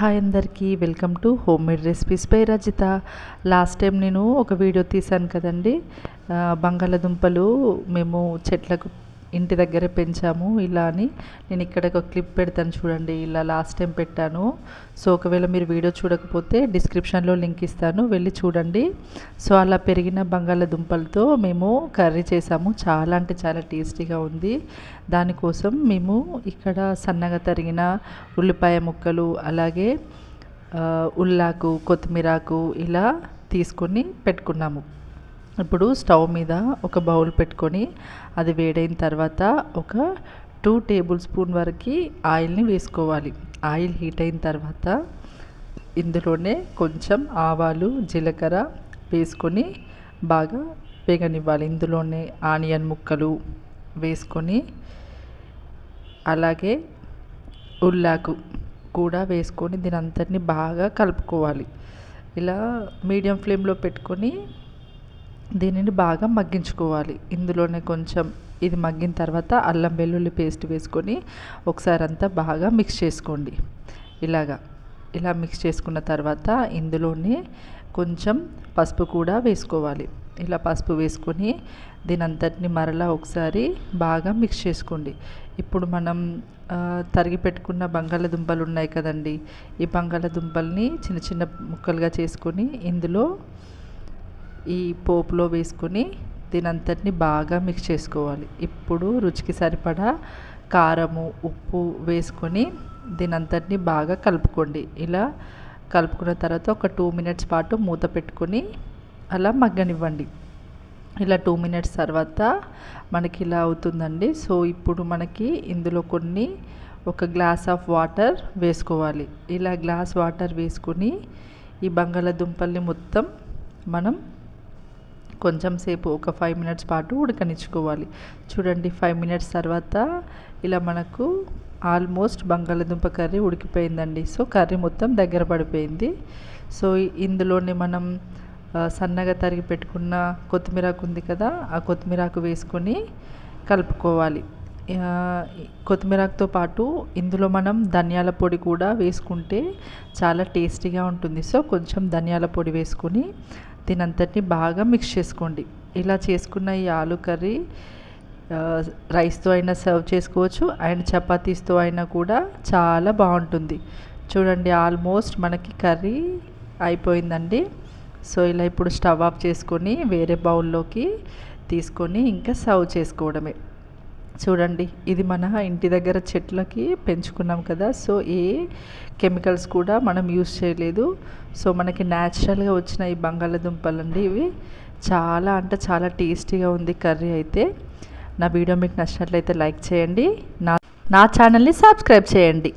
Hi అందరికీ welcome to home made recipes by Rajitha. Last time నేను ఒక video తీశాను కదండి. బంగాళదుంపలు బంగాళాదుంపలు మేము చెట్లకు ఇంటి దగ్గరే పెంచాము ఇలా అని. నేను ఇక్కడ ఒక క్లిప్ పెడతాను చూడండి ఇలా లాస్ట్ టైం పెట్టాను. సో ఒకవేళ మీరు వీడియో చూడకపోతే డిస్క్రిప్షన్లో లింక్ ఇస్తాను వెళ్ళి చూడండి. సో అలా పెరిగిన బంగాళాదుంపలతో మేము కర్రీ చేసాము. చాలా అంటే చాలా టేస్టీగా ఉంది. దానికోసం మేము ఇక్కడ సన్నగా తరిగిన ఉల్లిపాయ ముక్కలు అలాగే ఉల్లాకు కొత్తిమీరాకు ఇలా తీసుకొని పెట్టుకున్నాము. ఇప్పుడు స్టవ్ మీద ఒక బౌల్ పెట్టుకొని అది వేడైన తర్వాత ఒక టూ టేబుల్ స్పూన్ వరకు ఆయిల్ని వేసుకోవాలి. ఆయిల్ హీట్ అయిన తర్వాత ఇందులోనే కొంచెం ఆవాలు జీలకర్ర వేసుకొని బాగా వేగనివ్వాలి. ఇందులోనే ఆనియన్ ముక్కలు వేసుకొని అలాగే ఉల్లాకు కూడా వేసుకొని దీని అంతటిని బాగా కలుపుకోవాలి. ఇలా మీడియం ఫ్లేమ్లో పెట్టుకొని దీనిని బాగా మగ్గించుకోవాలి. ఇందులోనే కొంచెం ఇది మగ్గిన తర్వాత అల్లం వెల్లుల్లి పేస్ట్ వేసుకొని ఒకసారి అంతా బాగా మిక్స్ చేసుకోండి. ఇలాగా ఇలా మిక్స్ చేసుకున్న తర్వాత ఇందులోనే కొంచెం పసుపు కూడా వేసుకోవాలి. ఇలా పసుపు వేసుకొని దీని అంతటిని మరలా ఒకసారి బాగా మిక్స్ చేసుకోండి. ఇప్పుడు మనం తరిగి పెట్టుకున్న బంగాళదుంపలు ఉన్నాయి కదండి. ఈ బంగాళదుంపల్ని చిన్న చిన్న ముక్కలుగా చేసుకొని ఇందులో ఈ పోపులో వేసుకొని దీనంతటిని బాగా మిక్స్ చేసుకోవాలి. ఇప్పుడు రుచికి సరిపడా కారము ఉప్పు వేసుకొని దీనంతటిని బాగా కలుపుకోండి. ఇలా కలుపుకున్న తర్వాత ఒక టూ మినిట్స్ పాటు మూత పెట్టుకొని అలా మగ్గనివ్వండి. ఇలా టూ మినిట్స్ తర్వాత మనకి ఇలా అవుతుందండి. సో ఇప్పుడు మనకి ఇందులో కొన్ని ఒక గ్లాస్ ఆఫ్ వాటర్ వేసుకోవాలి. ఇలా గ్లాస్ వాటర్ వేసుకొని ఈ బంగాళాదుంపల్ని మొత్తం మనం కొంచెం సేపు ఒక ఫైవ్ మినిట్స్ పాటు ఉడకనిచ్చుకోవాలి. చూడండి ఫైవ్ మినిట్స్ తర్వాత ఇలా మనకు ఆల్మోస్ట్ బంగాళదుంప కర్రీ ఉడికిపోయిందండి. సో కర్రీ మొత్తం దగ్గర పడిపోయింది. సో ఇందులోనే మనం సన్నగా తరిగి పెట్టుకున్న కొత్తిమీరాకు ఉంది కదా ఆ కొత్తిమీరాకు వేసుకొని కలుపుకోవాలి. ఆ, కొత్తిమీరాకుతో పాటు ఇందులో మనం ధనియాల పొడి కూడా వేసుకుంటే చాలా టేస్టీగా ఉంటుంది. సో కొంచెం ధనియాల పొడి వేసుకొని దీనంతటిని బాగా మిక్స్ చేసుకోండి. ఇలా చేసుకున్న ఈ ఆలు కర్రీ రైస్తో అయినా సర్వ్ చేసుకోవచ్చు. అండ్ చపాతీస్తో అయినా కూడా చాలా బాగుంటుంది. చూడండి ఆల్మోస్ట్ మనకి కర్రీ అయిపోయిందండి. సో ఇలా ఇప్పుడు స్టవ్ ఆఫ్ చేసుకొని వేరే బౌల్లోకి తీసుకొని ఇంకా సర్వ్ చేసుకోవడమే. చూడండి ఇది మన ఇంటి దగ్గర చెట్లకి పెంచుకున్నాం కదా సో ఏ కెమికల్స్ కూడా మనం యూస్ చేయలేదు. సో మనకి న్యాచురల్గా వచ్చిన ఈ బంగాళాదుంపలు అండి ఇవి. చాలా అంటే చాలా టేస్టీగా ఉంది కర్రీ అయితే. నా వీడియో మీకు నచ్చినట్లయితే లైక్ చేయండి. నా నా ఛానల్ని సబ్స్క్రైబ్ చేయండి.